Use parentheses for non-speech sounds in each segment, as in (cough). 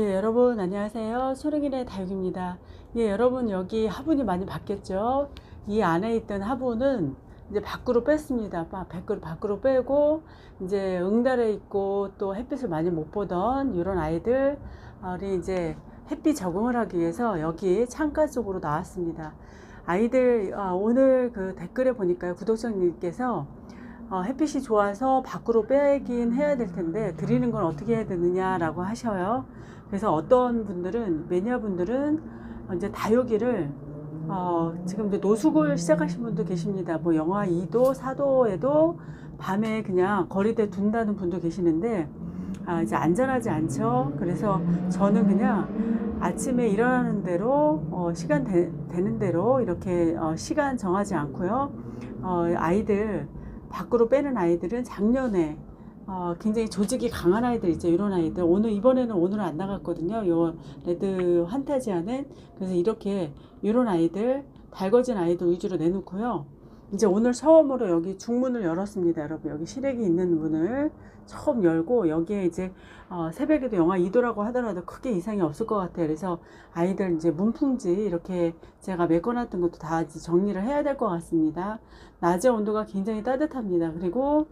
예, 여러분 안녕하세요. 소르기네 다육입니다. 예, 여러분 여기 화분이 많이 바뀌었죠? 이 안에 있던 화분은 이제 밖으로 뺐습니다. 바- 밖으로 밖으로 빼고 이제 응달에 있고 또 햇빛을 많이 못 보던 이런 아이들 우리 이제 햇빛 적응을 하기 위해서 여기 창가 쪽으로 나왔습니다. 아이들 아, 오늘 그 댓글에 보니까요 구독자님께서 어, 햇빛이 좋아서 밖으로 빼긴 해야 될 텐데 드리는 건 어떻게 해야 되느냐라고 하셔요. 그래서 어떤 분들은 매니아 분들은 이제 다육이를 어, 지금 이제 노숙을 시작하신 분도 계십니다. 뭐 영하 2도, 4도에도 밤에 그냥 거리대 둔다는 분도 계시는데 아, 이제 안전하지 않죠. 그래서 저는 그냥 아침에 일어나는 대로 어, 시간 되, 는 대로 이렇게 어, 시간 정하지 않고요. 어, 아이들 밖으로 빼는 아이들은 작년에 어, 굉장히 조직이 강한 아이들 있죠. 이런 아이들. 오늘, 이번에는 오늘은 안 나갔거든요. 요 레드 환타지아는. 그래서 이렇게 이런 아이들, 달궈진 아이들 위주로 내놓고요. 이제 오늘 처음으로 여기 중문을 열었습니다. 여러분. 여기 시래기 있는 문을 처음 열고 여기에 이제 어, 새벽에도 영하 2도라고 하더라도 크게 이상이 없을 것 같아요. 그래서 아이들 이제 문풍지 이렇게 제가 메꿔놨던 것도 다 이제 정리를 해야 될 것 같습니다. 낮에 온도가 굉장히 따뜻합니다. 그리고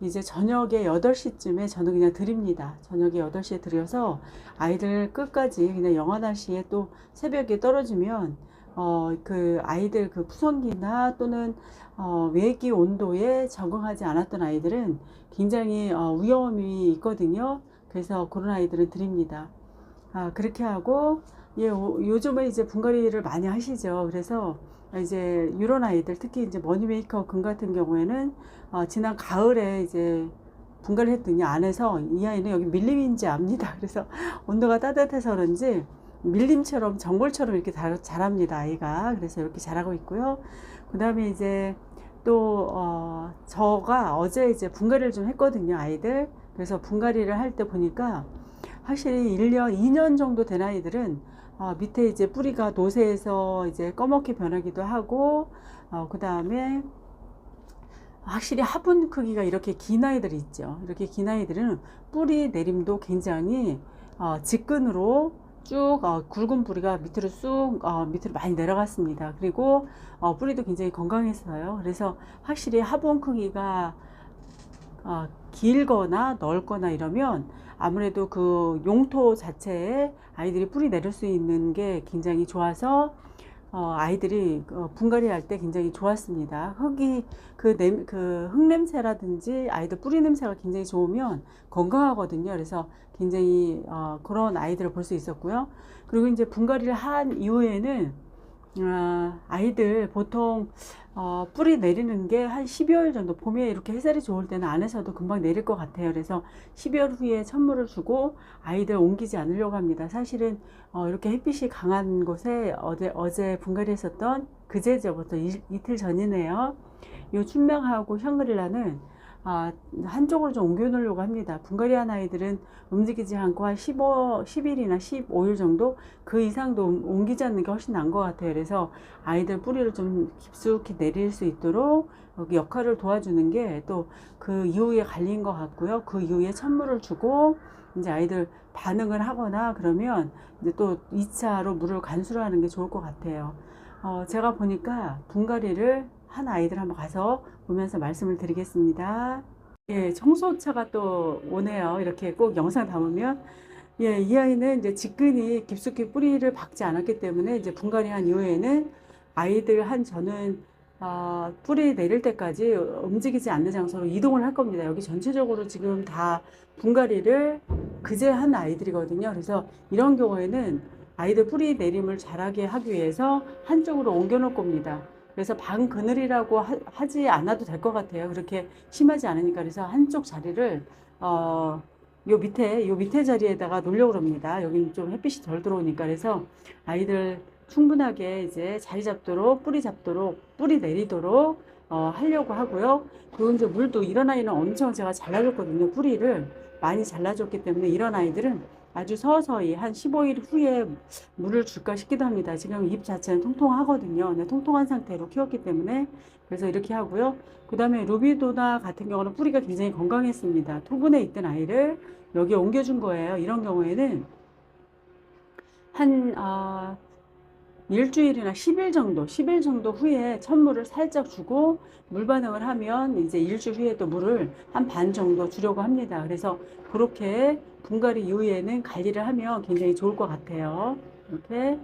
이제 저녁에 8시쯤에 저는 그냥 드립니다. 저녁에 8시에 드려서 아이들 끝까지 그냥 영하 날씨에 또 새벽에 떨어지면 어, 그 아이들 그 푸성기나 또는 어, 외기 온도에 적응하지 않았던 아이들은 굉장히 어, 위험이 있거든요. 그래서 그런 아이들은 드립니다. 아, 그렇게 하고 예, 오- 요즘에 이제 분갈이를 많이 하시죠. 그래서 이제 이런 아이들 특히 이제 머니메이커 금 같은 경우에는 어, 지난 가을에 이제 분갈이 했더니 안에서 이 아이는 여기 밀림인지 압니다. (laughs) 그래서 온도가 따뜻해서 그런지 밀림처럼 정골처럼 이렇게 자, 자랍니다 아이가 그래서 이렇게 자라고 있고요. 그 다음에 이제 또 어, 저가 어제 이제 분갈이를 좀 했거든요 아이들. 그래서 분갈이를 할 때 보니까 확실히 1년, 2년 정도 된 아이들은 어, 밑에 이제 뿌리가 노쇠해서 이제 검게 변하기도 하고, 어, 그 다음에 확실히 화분 크기가 이렇게 긴 아이들이 있죠. 이렇게 긴 아이들은 뿌리 내림도 굉장히 어, 직근으로 쭉 어, 굵은 뿌리가 밑으로 쑥 어, 밑으로 많이 내려갔습니다. 그리고 어, 뿌리도 굉장히 건강했어요. 그래서 확실히 화분 크기가 어, 길거나 넓거나 이러면 아무래도 그 용토 자체에 아이들이 뿌리 내릴 수 있는 게 굉장히 좋아서 어, 아이들이 어, 분갈이 할 때 굉장히 좋았습니다. 흙이 그, 냄, 그 흙냄새라든지 아이들 뿌리 냄새가 굉장히 좋으면 건강하거든요. 그래서 굉장히 어, 그런 아이들을 볼 수 있었고요. 그리고 이제 분갈이를 한 이후에는 아, 아이들 보통 어, 뿌리 내리는 게 한 12월 정도 봄에 이렇게 햇살이 좋을 때는 안에서도 금방 내릴 것 같아요. 그래서 12월 후에 천물을 주고 아이들 옮기지 않으려고 합니다. 사실은 어, 이렇게 햇빛이 강한 곳에 어제 어제 분갈이 했었던 그제저부터 이, 이틀 전이네요. 요 춘명하고 샹그릴라는 아, 한쪽으로 좀 옮겨 놓으려고 합니다. 분갈이 한 아이들은 움직이지 않고 한 15, 10일이나 15일 정도 그 이상도 옮- 옮기지 않는 게 훨씬 나은 것 같아요. 그래서 아이들 뿌리를 좀 깊숙이 내릴 수 있도록 역할을 도와주는 게 또 그 이후에 갈린 것 같고요. 그 이후에 찬물을 주고 이제 아이들 반응을 하거나 그러면 이제 또 2차로 물을 간수를 하는 게 좋을 것 같아요. 어, 제가 보니까 분갈이를 한 아이들 한번 가서 보면서 말씀을 드리겠습니다. 예, 청소차가 또 오네요. 이렇게 꼭 영상 담으면. 예, 이 아이는 이제 직근이 깊숙이 뿌리를 박지 않았기 때문에 이제 분갈이 한 이후에는 아이들 한 저는 아, 뿌리 내릴 때까지 움직이지 않는 장소로 이동을 할 겁니다. 여기 전체적으로 지금 다 분갈이를 그제 한 아이들이거든요. 그래서 이런 경우에는 아이들 뿌리 내림을 잘하게 하기 위해서 한쪽으로 옮겨 놓을 겁니다. 그래서 방 그늘이라고 하, 하지 않아도 될 것 같아요. 그렇게 심하지 않으니까. 그래서 한쪽 자리를, 어, 요 밑에, 요 밑에 자리에다가 놓으려고 합니다. 여기는 좀 햇빛이 덜 들어오니까. 그래서 아이들 충분하게 이제 자리 잡도록, 뿌리 잡도록, 뿌리 내리도록, 어, 하려고 하고요. 그리고 이제 물도 이런 아이는 엄청 제가 잘라줬거든요. 뿌리를 많이 잘라줬기 때문에 이런 아이들은 아주 서서히 한 15일 후에 물을 줄까 싶기도 합니다. 지금 잎 자체는 통통하거든요. 네, 통통한 상태로 키웠기 때문에 그래서 이렇게 하고요. 그 다음에 루비도나 같은 경우는 뿌리가 굉장히 건강했습니다. 토분에 있던 아이를 여기에 옮겨준 거예요. 이런 경우에는 한 아, 일주일이나 10일 정도, 10일 정도 후에 찬물을 살짝 주고 물 반응을 하면 이제 일주일 후에 또 물을 한 반 정도 주려고 합니다. 그래서 그렇게 분갈이 이후에는 관리를 하면 굉장히 좋을 것 같아요. 이렇게.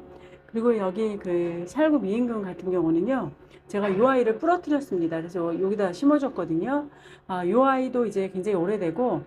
그리고 여기 그 살구 미인금 같은 경우는요. 제가 이 아이를 부러뜨렸습니다. 그래서 여기다 심어줬거든요. 아, 이 아이도 이제 굉장히 오래되고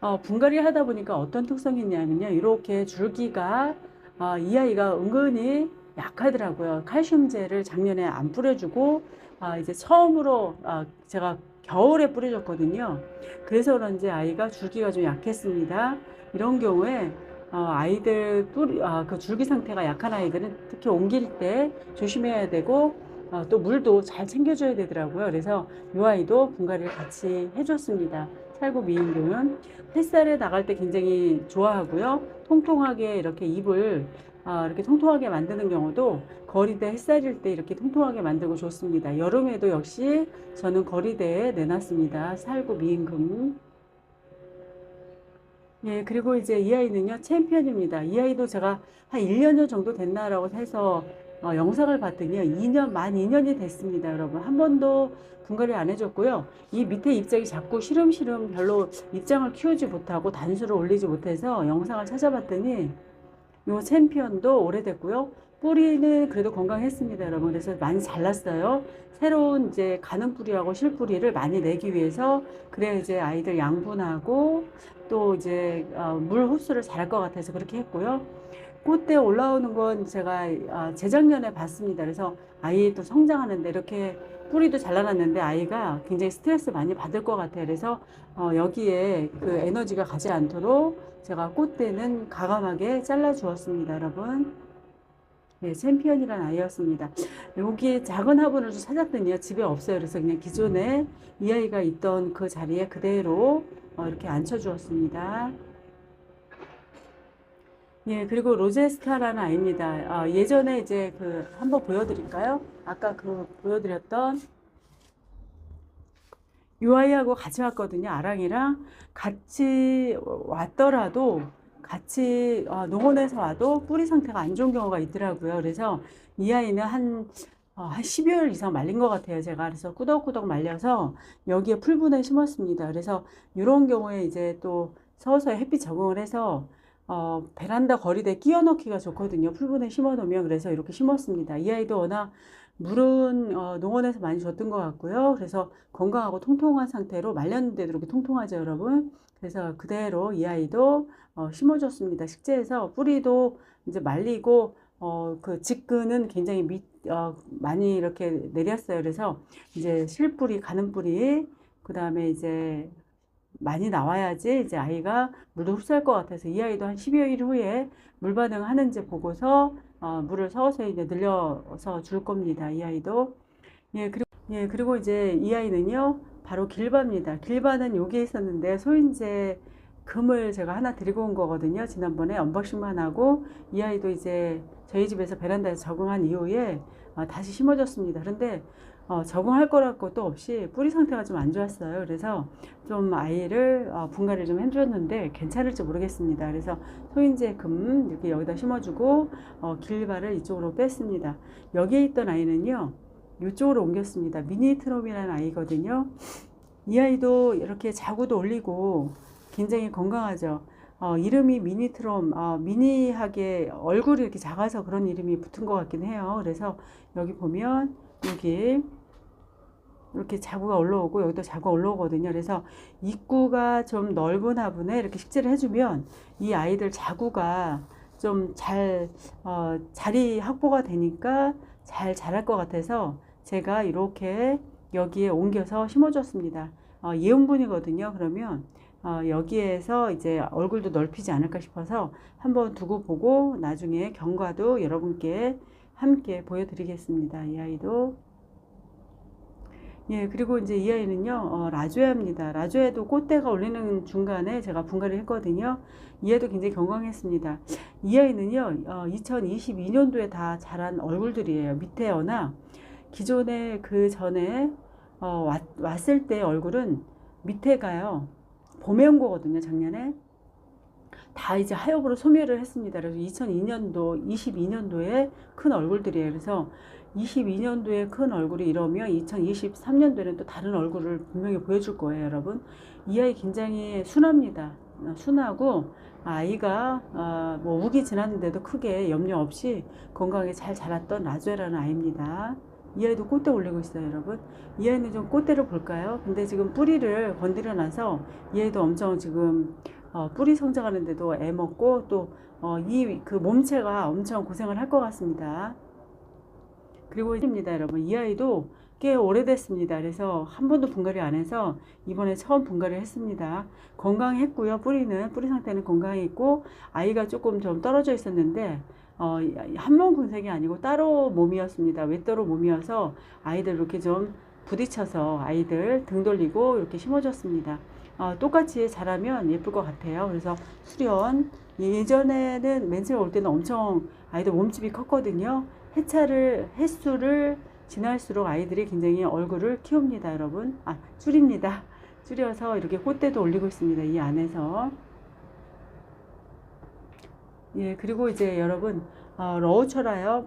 어, 분갈이를 하다 보니까 어떤 특성이 있냐면요. 이렇게 줄기가 아, 이 아이가 은근히 약하더라고요. 칼슘제를 작년에 안 뿌려주고 아, 이제 처음으로 아, 제가 겨울에 뿌려줬거든요. 그래서 그런지 아이가 줄기가 좀 약했습니다. 이런 경우에 어, 아이들 뿌리, 아, 그 줄기 상태가 약한 아이들은 특히 옮길 때 조심해야 되고 어, 또 물도 잘 챙겨줘야 되더라고요. 그래서 이 아이도 분갈이를 같이 해줬습니다. 살구 미인균은 햇살에 나갈 때 굉장히 좋아하고요. 통통하게 이렇게 잎을 아, 이렇게 통통하게 만드는 경우도 거리대 햇살일 때 이렇게 통통하게 만들고 좋습니다. 여름에도 역시 저는 거리대에 내놨습니다. 살구 미인금. 예, 그리고 이제 이 아이는요, 챔피언입니다. 이 아이도 제가 한 1년 정도 됐나라고 해서 어, 영상을 봤더니요, 2년, 만 2년이 됐습니다, 여러분. 한 번도 분갈이 안 해줬고요. 이 밑에 입장이 자꾸 시름시름 별로 입장을 키우지 못하고 단수를 올리지 못해서 영상을 찾아봤더니 요 챔피언도 오래됐고요. 뿌리는 그래도 건강했습니다, 여러분. 그래서 많이 잘났어요. 새로운 이제 가는 뿌리하고 실 뿌리를 많이 내기 위해서 그래야 이제 아이들 양분하고 또 이제 어, 물 흡수를 잘할 것 같아서 그렇게 했고요. 꽃대 올라오는 건 제가 아, 재작년에 봤습니다. 그래서 아이 또 성장하는데 이렇게 뿌리도 잘라놨는데 아이가 굉장히 스트레스 많이 받을 것 같아요. 그래서 어, 여기에 그 에너지가 가지 않도록 제가 꽃대는 가감하게 잘라 주었습니다, 여러분. 네, 챔피언이라는 아이였습니다. 여기 작은 화분을 좀 찾았더니요, 집에 없어요. 그래서 그냥 기존에 이 아이가 있던 그 자리에 그대로 어, 이렇게 앉혀 주었습니다. 예, 그리고 로제스타라는 아이입니다. 어, 예전에 이제 그 한번 보여드릴까요? 아까 그 보여드렸던 이 아이하고 같이 왔거든요. 아랑이랑 같이 왔더라도 같이 어, 농원에서 와도 뿌리 상태가 안 좋은 경우가 있더라고요. 그래서 이 아이는 한, 어, 한 12월 이상 말린 것 같아요. 제가 그래서 꾸덕꾸덕 말려서 여기에 풀분에 심었습니다. 그래서 이런 경우에 이제 또 서서히 햇빛 적응을 해서 어, 베란다 거리대 끼워 넣기가 좋거든요. 풀분에 심어 놓으면 그래서 이렇게 심었습니다. 이 아이도 워낙 물은 어, 농원에서 많이 줬던 것 같고요. 그래서 건강하고 통통한 상태로 말렸는데도 이렇게 통통하죠, 여러분. 그래서 그대로 이 아이도 어, 심어줬습니다. 식재해서 뿌리도 이제 말리고 어, 그 직근은 굉장히 밑, 어, 많이 이렇게 내렸어요. 그래서 이제 실뿌리, 가는 뿌리, 그 다음에 이제 많이 나와야지 이제 아이가 물도 흡수할 것 같아서 이 아이도 한 12일 후에 물 반응 하는지 보고서 어, 물을 서서히 이제 늘려서 줄 겁니다. 이 아이도. 예, 그리고, 예, 그리고 이제 이 아이는요, 바로 길바입니다. 길바는 여기에 있었는데 소인제 금을 제가 하나 드리고 온 거거든요. 지난번에 언박싱만 하고 이 아이도 이제 저희 집에서 베란다에 적응한 이후에 어, 다시 심어줬습니다. 그런데 어, 적응할 거랄 것도 없이 뿌리 상태가 좀 안 좋았어요. 그래서 좀 아이를 어, 분갈이를 좀 해줬는데 괜찮을지 모르겠습니다. 그래서 소인제 금 이렇게 여기다 심어주고 어, 길바를 이쪽으로 뺐습니다. 여기에 있던 아이는요. 이쪽으로 옮겼습니다. 미니트롬이라는 아이거든요. 이 아이도 이렇게 자구도 올리고 굉장히 건강하죠. 어, 이름이 미니트롬, 어, 미니하게 얼굴이 이렇게 작아서 그런 이름이 붙은 것 같긴 해요. 그래서 여기 보면 여기 이렇게 자구가 올라오고 여기도 자구가 올라오거든요. 그래서 입구가 좀 넓은 화분에 이렇게 식재를 해주면 이 아이들 자구가 좀잘 어, 자리 확보가 되니까 잘 자랄 것 같아서 제가 이렇게 여기에 옮겨서 심어줬습니다. 어, 예온분이거든요. 그러면 어, 여기에서 이제 얼굴도 넓히지 않을까 싶어서 한번 두고 보고 나중에 경과도 여러분께 함께 보여드리겠습니다. 이 아이도. 예, 그리고 이제 이 아이는요, 어, 라조야입니다. 라조야도 꽃대가 올리는 중간에 제가 분갈이 했거든요. 이 아이도 굉장히 건강했습니다. 이 아이는요, 어, 2022년도에 다 자란 얼굴들이에요. 밑에 어나 기존에 그 전에 어, 왔, 왔을 때 얼굴은 밑에가요. 봄에 온 거거든요, 작년에. 다 이제 하엽으로 소멸을 했습니다. 그래서 2002년도, 22년도에 큰 얼굴들이에요. 그래서 22년도에 큰 얼굴이 이러면 2023년도에는 또 다른 얼굴을 분명히 보여줄 거예요, 여러분. 이 아이 굉장히 순합니다. 어, 순하고 아이가 어, 뭐 우기 지났는데도 크게 염려 없이 건강하게 잘 자랐던 라주에라는 아이입니다. 이 아이도 꽃대 올리고 있어요, 여러분. 이 아이는 좀 꽃대를 볼까요? 근데 지금 뿌리를 건드려 놔서 이 아이도 엄청 지금 어, 뿌리 성장하는데도 애 먹고 또이그 몸체가 엄청 고생을 할 것 같습니다. 그리고 입니다, 여러분. 이 아이도 꽤 오래됐습니다. 그래서 한 번도 분갈이 안 해서 이번에 처음 분갈이를 했습니다. 건강했고요. 뿌리는 뿌리 상태는 건강했고 아이가 조금 좀 떨어져 있었는데 어, 한 몸 군색이 아니고 따로 몸이었습니다. 외따로 몸이어서 아이들 이렇게 좀 부딪혀서 아이들 등 돌리고 이렇게 심어줬습니다. 어, 똑같이 자라면 예쁠 것 같아요. 그래서 수련 예전에는 맨 처음 올 때는 엄청 아이들 몸집이 컸거든요. 해차를 횟수를 지날수록 아이들이 굉장히 얼굴을 키웁니다, 여러분. 아, 줄입니다. 줄여서 이렇게 꽃대도 올리고 있습니다. 이 안에서. 예, 그리고 이제 여러분, 어, 러우철아요.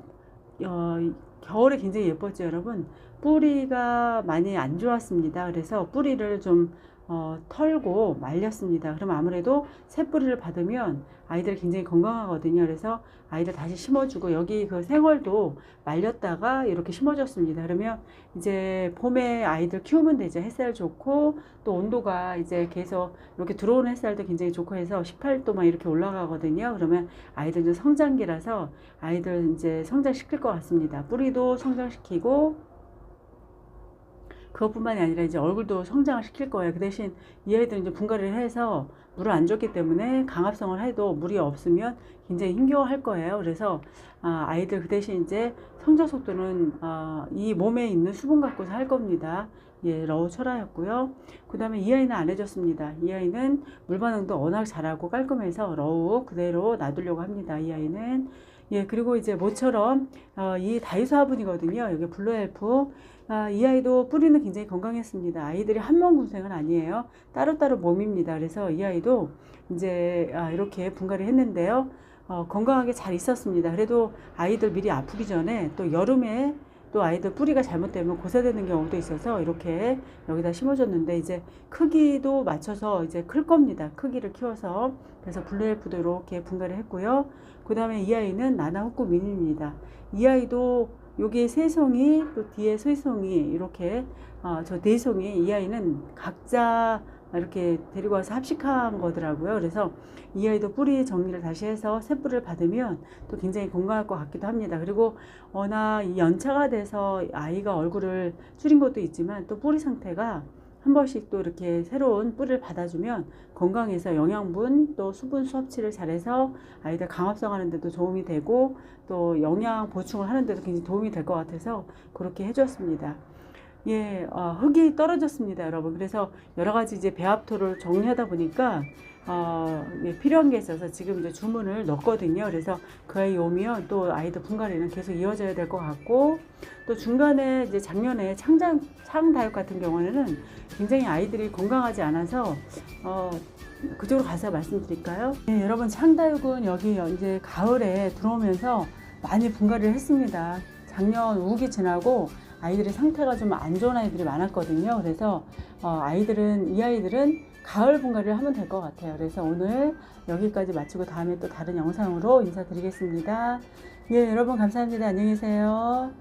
어, 겨울에 굉장히 예뻤죠, 여러분. 뿌리가 많이 안 좋았습니다. 그래서 뿌리를 좀 어, 털고 말렸습니다. 그럼 아무래도 새 뿌리를 받으면 아이들이 굉장히 건강하거든요. 그래서 아이들 다시 심어주고 여기 그 생월도 말렸다가 이렇게 심어줬습니다. 그러면 이제 봄에 아이들 키우면 되죠. 햇살 좋고 또 온도가 이제 계속 이렇게 들어오는 햇살도 굉장히 좋고 해서 18도만 이렇게 올라가거든요. 그러면 아이들 좀 성장기라서 아이들 이제 성장시킬 것 같습니다. 뿌리도 성장시키고 그것뿐만이 아니라 이제 얼굴도 성장을 시킬 거예요. 그 대신 이 아이들은 이제 분갈이를 해서 물을 안 줬기 때문에 강압성을 해도 물이 없으면 굉장히 힘겨워할 거예요. 그래서 아, 아이들 그 대신 이제 성장 속도는 아, 이 몸에 있는 수분 갖고서 할 겁니다. 예, 러우 철화였고요. 그 다음에 이 아이는 안 해줬습니다. 이 아이는 물 반응도 워낙 잘하고 깔끔해서 러우 그대로 놔두려고 합니다. 이 아이는 예, 그리고 이제 모처럼 어, 이 다이소 화분이거든요. 여기 블루엘프. 아, 이 아이도 뿌리는 굉장히 건강했습니다. 아이들이 한 몸 군생은 아니에요. 따로따로 몸입니다. 그래서 이 아이도 이제 아, 이렇게 분갈이 했는데요. 어, 건강하게 잘 있었습니다. 그래도 아이들 미리 아프기 전에 또 여름에 또 아이들 뿌리가 잘못되면 고사되는 경우도 있어서 이렇게 여기다 심어줬는데 이제 크기도 맞춰서 이제 클 겁니다. 크기를 키워서 그래서 블루엘프도 이렇게 분갈이 했고요. 그 다음에 이 아이는 나나후쿠 미니입니다. 이 아이도 여기 세 송이 또 뒤에 세 송이 이렇게 어, 저네 송이 이 아이는 각자 이렇게 데리고 와서 합식한 거더라고요. 그래서 이 아이도 뿌리 정리를 다시 해서 새 뿌리를 받으면 또 굉장히 건강할 것 같기도 합니다. 그리고 워낙 이 연차가 돼서 아이가 얼굴을 줄인 것도 있지만 또 뿌리 상태가 한 번씩 또 이렇게 새로운 뿌리를 받아주면 건강해서 영양분 또 수분 섭취를 잘해서 아이들 강압성 하는데도 도움이 되고 또 영양 보충을 하는데도 굉장히 도움이 될 것 같아서 그렇게 해줬습니다. 예, 어, 흙이 떨어졌습니다, 여러분. 그래서 여러 가지 이제 배합토를 정리하다 보니까 어, 예, 필요한 게 있어서 지금 이제 주문을 넣었거든요. 그래서 그 아이 오면 또 아이들 분갈이는 계속 이어져야 될 것 같고 또 중간에 이제 작년에 창장 창다육 같은 경우에는 굉장히 아이들이 건강하지 않아서 어, 그쪽으로 가서 말씀드릴까요? 네, 여러분 창다육은 여기 이제 가을에 들어오면서 많이 분갈이를 했습니다. 작년 우기 지나고 아이들의 상태가 좀 안 좋은 아이들이 많았거든요. 그래서 어, 아이들은 이 아이들은 가을 분갈이를 하면 될 것 같아요. 그래서 오늘 여기까지 마치고 다음에 또 다른 영상으로 인사드리겠습니다. 예, 여러분 감사합니다. 안녕히 계세요.